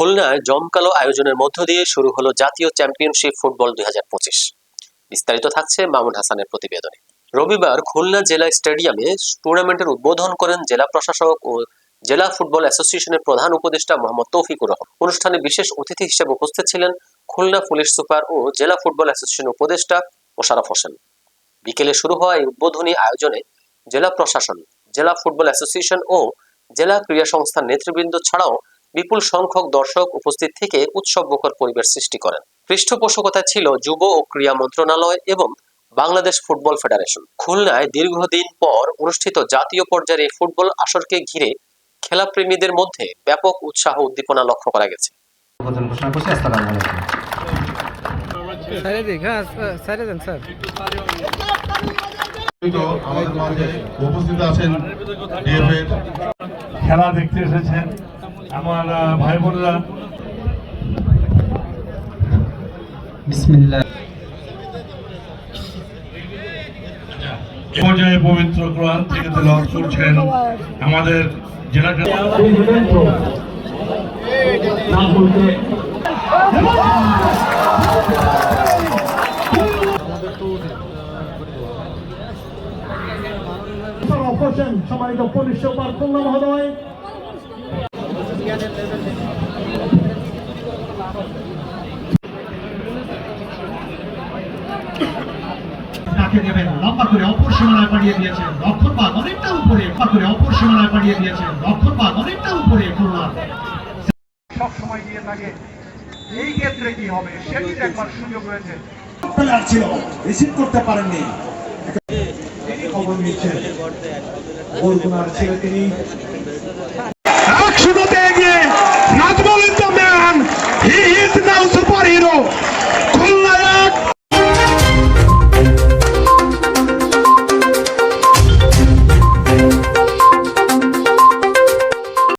খুলনায় জমকালো আয়োজনের মধ্য দিয়ে শুরু হলো জাতীয় চ্যাম্পিয়নশিপ ফুটবল দুই হাজার পঁচিশ। বিস্তারিত থাকছে মামুন হাসানের প্রতিবেদনে। রবিবার খুলনা জেলা স্টেডিয়ামে টুর্নামেন্টের উদ্বোধন করেন জেলা প্রশাসক ও জেলা ফুটবল অ্যাসোসিয়েশনের প্রধান উপদেষ্টা মোহাম্মদ তৌফিকুর রহমান। অনুষ্ঠানে বিশেষ অতিথি হিসেবে উপস্থিত ছিলেন খুলনা পুলিশ সুপার ও জেলা ফুটবল অ্যাসোসিয়েশনের উপদেষ্টা মোশারফ হোসেন। বিকেলে শুরু হওয়া এই উদ্বোধনী আয়োজনে জেলা প্রশাসন, জেলা ফুটবল অ্যাসোসিয়েশন ও জেলা ক্রীড়া সংস্থার নেতৃবৃন্দ ছাড়াও বিপুল সংখ্যক দর্শক উপস্থিত থেকে উৎসব মুখর পরিবেশ সৃষ্টি করেন। পৃষ্ঠপোষকতা ছিল যুব ও ক্রীড়া মন্ত্রণালয় এবং বাংলাদেশ ফুটবল ফেডারেশন। খুলনায় দীর্ঘদিন পর অনুষ্ঠিত জাতীয় পর্যায়ের এই ফুটবল আসরকে ঘিরে খেলাপ্রেমীদের মধ্যে ব্যাপক উৎসাহ উদ্দীপনা লক্ষ্য করা গেছে। হ্যাঁ সাইডে দেন স্যার। তো আমাদের মাঝে উপস্থিত আছেন ডিএফএর খেলা দেখতে এসেছেন। আমার ভাই বোনেরা বিসমিল্লাহ। পর্যায়ে পবিত্র কোরআন থেকে তেলাওয়াত করছেন আমাদের জেলা সম্মানিত পুলিশ সুপার খুলনা মহোদয়। তাকে দেবেন লম্বা করে অপর সীমানায় পাঠিয়ে দিয়েছেন রক্ষণ পাক অনেকটা উপরে লম্বা করে অপর সীমানায় পাঠিয়ে দিয়েছেন রক্ষণ পাক অনেকটা উপরে খুলনা সব সময় দিয়ে থাকে এই ক্ষেত্রে কি হবে সেটি দেখবার সুযোগ রয়েছে। প্লেয়ার ছিল রিসিভ করতে পারেননি। খবর নিচ্ছেন। বরগুনার ছেলে তিনি